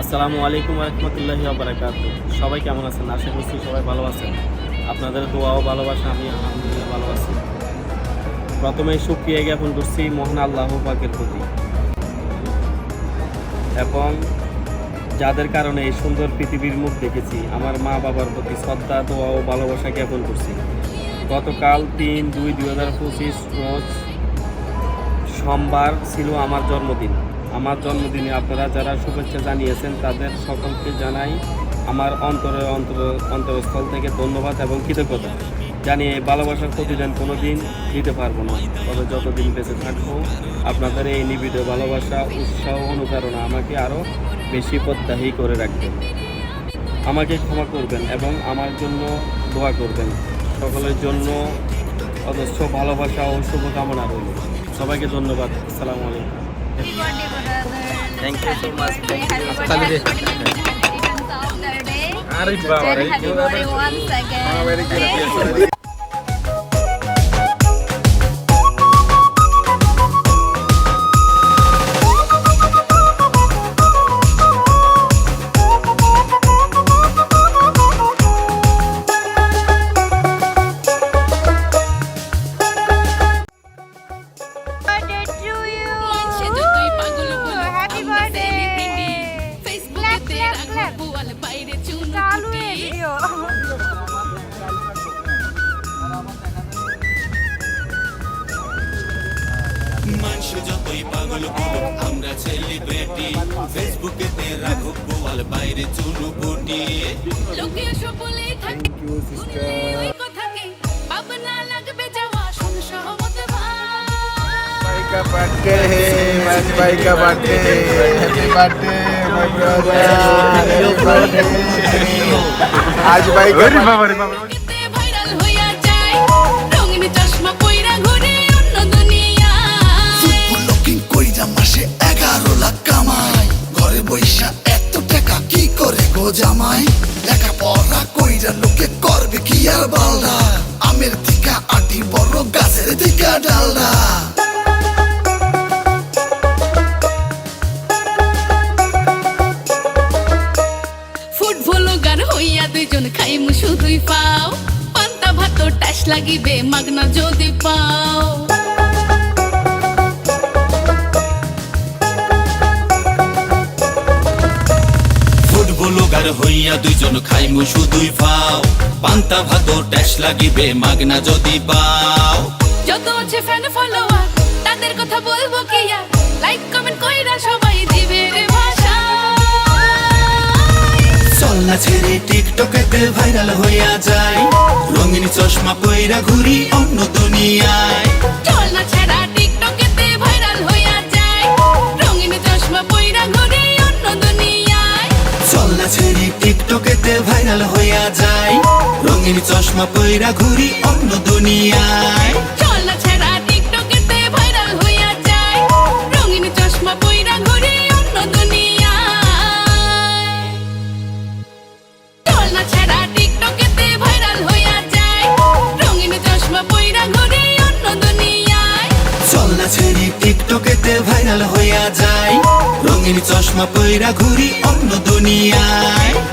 আসসালামু আলাইকুম রহমতুল্লাহি বারাকাত সবাই কেমন আছেন? আশা করছি সবাই ভালো আছেন। আপনাদের দোয়াও ভালোবাসা, আমি আলহামদুলিল্লাহ ভালো আছি। প্রথমেই সুক্রিয়া জ্ঞাপন করছি মহান আল্লাহ পাকের প্রতি। এবং যাদের কারণে এই সুন্দর পৃথিবীর মুখ দেখেছি, আমার মা বাবার প্রতি শ্রদ্ধা, দোয়া ও ভালোবাসা জ্ঞাপন করছি। গতকাল তিন দুই দুই হাজার পঁচিশ রোজ সোমবার ছিল আমার জন্মদিন। আমার জন্মদিনে আপনারা যারা শুভেচ্ছা জানিয়েছেন, তাদের সকলকে জানাই আমার অন্তরে অন্তর অন্তরস্থল থেকে ধন্যবাদ এবং কৃতজ্ঞতা। জানিয়ে ভালোবাসার প্রতিদান কোনো দিন দিতে পারব না, তবে যতদিন বেঁচে থাকব, আপনাদের এই নিবিড় ভালোবাসা, উৎসাহ, অনুপ্রেরণা আমাকে আরও বেশি প্রত্যাহী করে রাখবে। আমাকে ক্ষমা করবেন এবং আমার জন্য দোয়া করবেন। সকলের জন্য অজস্র ভালোবাসা ও শুভকামনা রইল। সবাইকে ধন্যবাদ। আসসালামু আলাইকুম। Thank you so much. Happy birthday. ফেসবুকেতে Clap, clap, রাখবো clap. বোয়াল, বাইরে চুনো চালু কুটি। এই ভিডিও মানুষ যতই পাগল বলো আমরা সেলিব্রিটি ফেসবুকেতে রাখো গোয়াল বাইরে চুনু বুটি লোকে এসব বলেই থাকে, ওই কথাকে ভাবনা লাগবে যাওয়া, শোনো সহমত ভাই। भाई का बर्थडे है महेश भाई का बर्थडे हैप्पी बर्थडे আজ ভাই জামাই? দেখা পড়া কইরা লোকে করবে কি আর বালডা আমের দিকা আটি বড় গাছের দিকা ডালডা লাগিবে মাগনা যদি পাও। ফুটবল গার হইয়া দুইজন খাইমু শুধুই ফাও। পান্তা ভাত ট্যাশ লাগিবে মাগনা যদি পাও। যত আছে ফ্যান ফলোয়ার তাদের কথা বলব কি আর? লাইক কমেন্ট কইরা সবাই দিবে রে ভাষা। চল না ছেড়ে টিকটকেতে ভাইরাল হইয়া যায় রঙিন চশমা পয়রা ঘুরি অন্য দুনিয়ায়। চল না ছাড়া টিকটকেতে ভাইরাল হইয়া যায়। রঙিন চশমা পয়রা ঘুরি অন্য দুনিয়ায়। চল না ছেড়ে টিকটকেতে ভাইরাল হইয়া যায়। রঙিন চশমা ঘুরি অন্য দুনিয়ায়। চশমা পয়রা ঘুরি অন্য দুনিয়ায়।